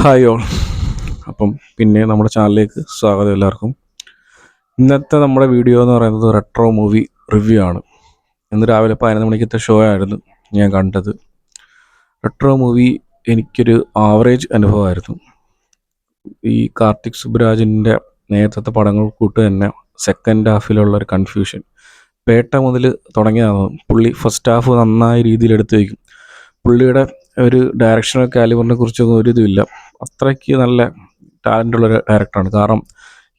Hi all. അപ്പം പിന്നെ നമ്മുടെ ചാനലിലേക്ക് സ്വാഗതം എല്ലാവർക്കും. ഇന്നത്തെ നമ്മുടെ വീഡിയോ എന്ന് പറയുന്നത് റെട്രോ മൂവി റിവ്യൂ ആണ്. ഇന്ന് രാവിലെ പതിനൊന്ന് മണിക്കത്തെ ഷോ ആയിരുന്നു ഞാൻ കണ്ടത്. റെട്രോ മൂവി എനിക്കൊരു ആവറേജ് അനുഭവമായിരുന്നു. ഈ കാർത്തിക് സുബ്രാജിന്റെ നേരത്തെ പടങ്ങൾ കൂട്ട് തന്നെ സെക്കൻഡ് ഹാഫിലുള്ള ഒരു കൺഫ്യൂഷൻ പേട്ട മുതൽ തുടങ്ങിയതാണ്. പുള്ളി ഫസ്റ്റ് ഹാഫ് നന്നായ രീതിയിൽ എടുത്തു വയ്ക്കും. പുള്ളിയുടെ ഒരു ഡയറക്ഷനൽ കാലിബറിനെ കുറിച്ചൊന്നും ഒരു ഇതുമില്ല. അത്രയ്ക്ക് നല്ല ടാലന്റ് ഉള്ള ഒരു ഡയറക്ടറാണ് കാരണം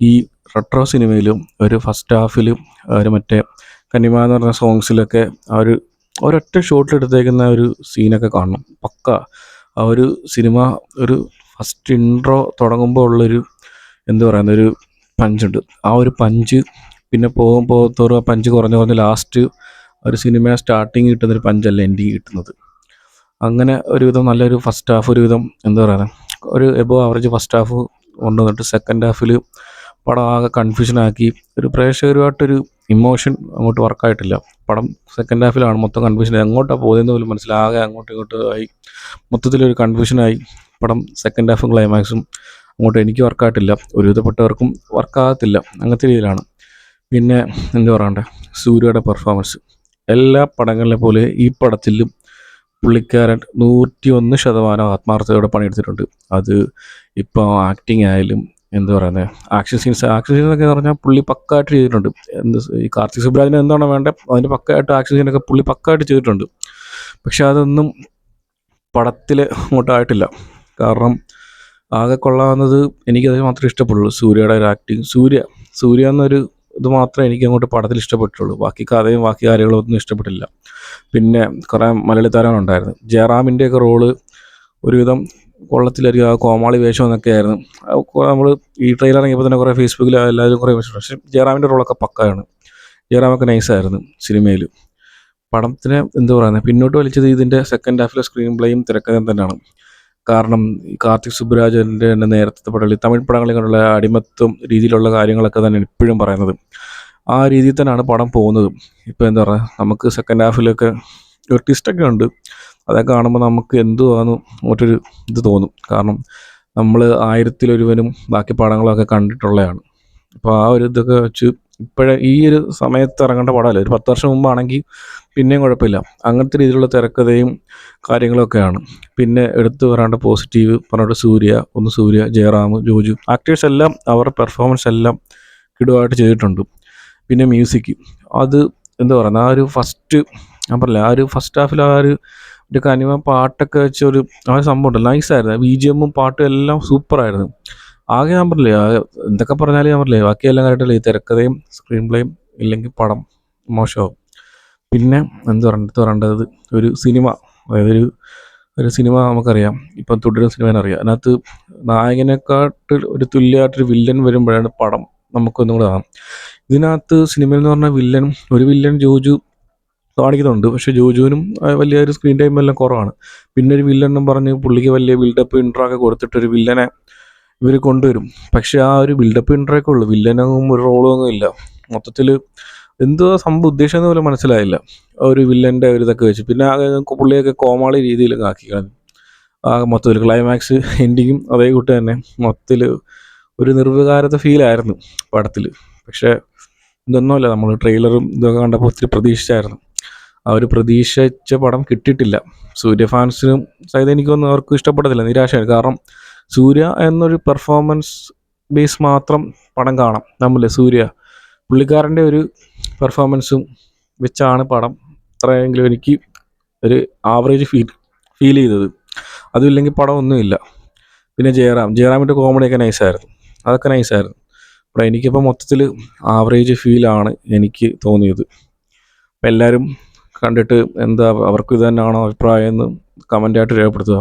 ഈ റെട്രോ സിനിമയിലും ഒരു ഫസ്റ്റ് ഹാഫിലും ഒരു മറ്റേ കന്നിമ എന്ന് പറഞ്ഞ സോങ്സിലൊക്കെ ആ ഒരു ഒരൊറ്റ ഷോട്ടിലെടുത്തേക്കുന്ന ഒരു സീനൊക്കെ കാണണം. പക്ക. ആ ഒരു സിനിമ ഒരു ഫസ്റ്റ് ഇൻട്രോ തുടങ്ങുമ്പോൾ ഉള്ളൊരു എന്താ പറയുന്ന ഒരു പഞ്ചുണ്ട് ആ ഒരു പഞ്ച് പിന്നെ പോകുമ്പോൾ തോറും ആ പഞ്ച് കുറഞ്ഞ് കുറഞ്ഞ് ലാസ്റ്റ് ഒരു സിനിമ സ്റ്റാർട്ടിങ് കിട്ടുന്നൊരു പഞ്ചല്ല എൻഡിങ് കിട്ടുന്നത്. അങ്ങനെ ഒരുവിധം നല്ലൊരു ഫസ്റ്റ് ഹാഫ് ഒരുവിധം എന്താ പറയുക ഒരു എബോ ആവറേജ് ഫസ്റ്റ് ഹാഫ് കൊണ്ടുവന്നിട്ട് സെക്കൻഡ് ഹാഫിൽ പടം ആകെ കൺഫ്യൂഷനാക്കി ഒരു പ്രേക്ഷകരുമായിട്ടൊരു ഇമോഷൻ അങ്ങോട്ട് വർക്കായിട്ടില്ല പടം സെക്കൻഡ് ഹാഫിലാണ് മൊത്തം കൺഫ്യൂഷൻ എങ്ങോട്ടാണ് പോകുന്നതെന്ന് പോലും മനസ്സിലാകെ അങ്ങോട്ടും ഇങ്ങോട്ടും ആയി. മൊത്തത്തിലൊരു കൺഫ്യൂഷനായി പടം സെക്കൻഡ് ഹാഫും ക്ലൈമാക്സും അങ്ങോട്ട് എനിക്ക് വർക്കായിട്ടില്ല ഒരുവിധപ്പെട്ടവർക്കും വർക്കാകത്തില്ല അങ്ങനത്തെ രീതിയിലാണ്. പിന്നെ എന്താ പറയണ്ടേ? സൂര്യയുടെ പെർഫോമൻസ് എല്ലാ പടങ്ങളിലെ പോലെ ഈ പടത്തിലും പുള്ളിക്കാരൻ നൂറ്റി ഒന്ന് ശതമാനം ആത്മാർത്ഥതയോടെ പണിയെടുത്തിട്ടുണ്ട്. അത് ഇപ്പോൾ ആക്ടിങ് ആയാലും എന്താ പറയുന്നത് ആക്ഷൻ സീൻസ് ആക്ഷൻ സീൻസ് ഒക്കെ പറഞ്ഞാൽ പുള്ളി പക്കായിട്ട് ചെയ്തിട്ടുണ്ട്. എന്ത് ഈ കാർത്തിക് സുബ്രാജിന് എന്താണോ വേണ്ടത് അതിന്റെ പക്കായിട്ട് ആക്ഷൻ സീനൊക്കെ പുള്ളി പക്കായിട്ട് ചെയ്തിട്ടുണ്ട്. പക്ഷെ അതൊന്നും പടത്തിൽ അങ്ങോട്ടായിട്ടില്ല. കാരണം ആകെ കൊള്ളാവുന്നത് എനിക്കത് മാത്രമേ ഇഷ്ടപ്പെടുള്ളൂ. സൂര്യയുടെ ഒരു ആക്ടിങ് സൂര്യ സൂര്യ എന്നൊരു ഇത് മാത്രമേ എനിക്ക് അങ്ങോട്ട് പടത്തിൽ ഇഷ്ടപ്പെട്ടുള്ളൂ. ബാക്കി കഥയും ബാക്കി കാര്യങ്ങളും ഒന്നും ഇഷ്ടപ്പെട്ടില്ല. പിന്നെ കുറേ മലയാളി താരങ്ങളുണ്ടായിരുന്നു ജയറാമിന്റെയൊക്കെ റോൾ ഒരുവിധം കൊള്ളത്തിലധികം ആ കോമാളി വേഷം എന്നൊക്കെ ആയിരുന്നു. നമ്മൾ ഈ ട്രെയിലർ ഇറങ്ങിയപ്പോൾ തന്നെ കുറേ ഫേസ്ബുക്കിൽ എല്ലാവരും കുറേ വേഷം പക്ഷേ ജയറാമിന്റെ റോളൊക്കെ പക്കായാണ്. ജയറാമൊക്കെ നൈസായിരുന്നു സിനിമയിൽ പടത്തിന് എന്താ പറയുന്നത് പിന്നോട്ട് വലിച്ചത് ഇതിന്റെ സെക്കൻഡ് ഹാഫിലെ സ്ക്രീൻ പ്ലേയും തിരക്കഥയും തന്നെയാണ്. കാരണം കാർത്തിക് സുബ്രാജന്റെ തന്നെ നേരത്തെ പടങ്ങളിൽ തമിഴ് പടങ്ങളിൽ കണ്ടുള്ള അടിമത്വം രീതിയിലുള്ള കാര്യങ്ങളൊക്കെ തന്നെ ഇപ്പോഴും പറയുന്നത്. ആ രീതിയിൽ തന്നെയാണ് പടം പോകുന്നത്. ഇപ്പോൾ എന്താ പറയുക നമുക്ക് സെക്കൻഡ് ഹാഫിലൊക്കെ ഒരു ട്വിസ്റ്റൊക്കെ ഉണ്ട്. അതൊക്കെ കാണുമ്പോൾ നമുക്ക് എന്തുവാന്ന് മറ്റൊരു ഇത് തോന്നും. കാരണം നമ്മൾ ആയിരത്തിലൊരുവനും ബാക്കി പടങ്ങളൊക്കെ കണ്ടിട്ടുള്ളതാണ്. അപ്പോൾ ആ ഒരു ഇതൊക്കെ വെച്ച് ഇപ്പോഴേ ഈ ഒരു സമയത്ത് ഇറങ്ങേണ്ട പടമല്ല. ഒരു പത്ത് വർഷം മുമ്പാണെങ്കിൽ പിന്നെയും കുഴപ്പമില്ല. അങ്ങനത്തെ രീതിയിലുള്ള തിരക്കഥയും കാര്യങ്ങളൊക്കെയാണ്. പിന്നെ എടുത്തു പറയാണ്ട് പോസിറ്റീവ് പറഞ്ഞിട്ട് സൂര്യ ഒന്ന് സൂര്യ ജയറാം ജോജു ആക്ടേഴ്സ് എല്ലാം അവരുടെ പെർഫോമൻസ് എല്ലാം കിടുവായിട്ട് ചെയ്തിട്ടുണ്ട്. പിന്നെ മ്യൂസിക് അത് എന്താ പറയുക ആ ഒരു ഫസ്റ്റ് ഞാൻ പറഞ്ഞില്ല ആ ഒരു ഫസ്റ്റ് ഹാഫിൽ ആ ഒരു ഒരു കനിമ പാട്ടൊക്കെ വെച്ച ഒരു ആ ഒരു സംഭവം ഉണ്ടല്ലോ. നൈസായിരുന്നു ബി ജി എമ്മും പാട്ടും എല്ലാം സൂപ്പറായിരുന്നു ആകെ ഞാൻ പറഞ്ഞില്ലേ എന്തൊക്കെ പറഞ്ഞാലും ഞാൻ പറഞ്ഞില്ലേ ബാക്കിയെല്ലാം കാര്യമായിട്ടില്ല ഈ തിരക്കഥയും സ്ക്രീൻ പ്ലേയും ഇല്ലെങ്കിൽ പടം മോശമാവും. പിന്നെ എന്ത് പറഞ്ഞിട്ട് പറയേണ്ടത് ഒരു സിനിമ അതായത് ഒരു ഒരു സിനിമ നമുക്കറിയാം. ഇപ്പം തുടരും സിനിമേനറിയാം അതിനകത്ത് നായകനെക്കാട്ട് ഒരു തുല്യമായിട്ടൊരു വില്ലൻ വരുമ്പോഴാണ് പടം നമുക്കൊന്നും കൂടെ കാണാം. ഇതിനകത്ത് സിനിമയിൽ എന്ന് പറഞ്ഞാൽ വില്ലൻ ഒരു വില്ലൻ ജോജു കാണിക്കുന്നുണ്ട്. പക്ഷെ ജോജുവിനും വലിയൊരു സ്ക്രീൻ ടൈം എല്ലാം കുറവാണ്. പിന്നെ ഒരു വില്ലൻ എന്നും പറഞ്ഞ് പുള്ളിക്ക് വലിയ ബിൽഡപ്പ് ഇൻട്രോ ഒക്കെ കൊടുത്തിട്ടൊരു വില്ലനെ ഇവർ കൊണ്ടുവരും. പക്ഷെ ആ ഒരു ബിൽഡപ്പ് ഇൻട്രോ ഒക്കെ ഉള്ളു. വില്ലനൊന്നും ഒരു റോളൊന്നും ഇല്ല. മൊത്തത്തിൽ എന്തോ സംഭവം ഉദ്ദേശം എന്ന് പോലും മനസ്സിലായില്ല. ഒരു വില്ലന്റെ ഒരു ഇതൊക്കെ വെച്ച്. പിന്നെ പുള്ളിയൊക്കെ കോമാളി രീതിയിൽ ആക്കി ആ മൊത്തത്തിൽ ക്ലൈമാക്സ് എൻഡിങ്ങും അതേ കൂട്ട് തന്നെ. മൊത്തത്തിൽ ഒരു നിർവികാരത്തെ ഫീലായിരുന്നു പടത്തിൽ പക്ഷേ ഇതൊന്നുമല്ല. നമ്മൾ ട്രെയിലറും ഇതൊക്കെ കണ്ടപ്പോൾ ഒത്തിരി പ്രതീക്ഷിച്ചായിരുന്നു. ആ ഒരു പ്രതീക്ഷിച്ച പടം കിട്ടിയിട്ടില്ല. സൂര്യ ഫാൻസിനും സഹിതം എനിക്കൊന്നും അവർക്കും ഇഷ്ടപ്പെടത്തില്ല. നിരാശയാണ്. കാരണം സൂര്യ എന്നൊരു പെർഫോമൻസ് ബേസ് മാത്രം പടം കാണാം. നമ്മളെ സൂര്യ പുള്ളിക്കാരന്റെ ഒരു പെർഫോമൻസും വെച്ചാണ് പടം അത്രയെങ്കിലും എനിക്ക് ഒരു ആവറേജ് ഫീൽ ഫീൽ ചെയ്തത്. അതുമില്ലെങ്കിൽ പടം ഒന്നുമില്ല. പിന്നെ ജയറാം ജയറാമിന്റെ കോമഡിയൊക്കെ നൈസായിരുന്നു അതൊക്കെ നൈസായിരുന്നു അപ്പോൾ എനിക്കിപ്പോൾ മൊത്തത്തിൽ ആവറേജ് ഫീലാണ് എനിക്ക് തോന്നിയത്. അപ്പോൾ എല്ലാവരും കണ്ടിട്ട് എന്താ അവർക്കും ഇത് തന്നെയാണോ അഭിപ്രായം എന്ന് കമന്റായിട്ട് രേഖപ്പെടുത്തുക.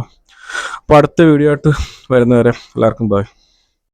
അപ്പോൾ അടുത്ത വീഡിയോ ആയിട്ട് വരുന്നവരെ എല്ലാവർക്കും ബൈ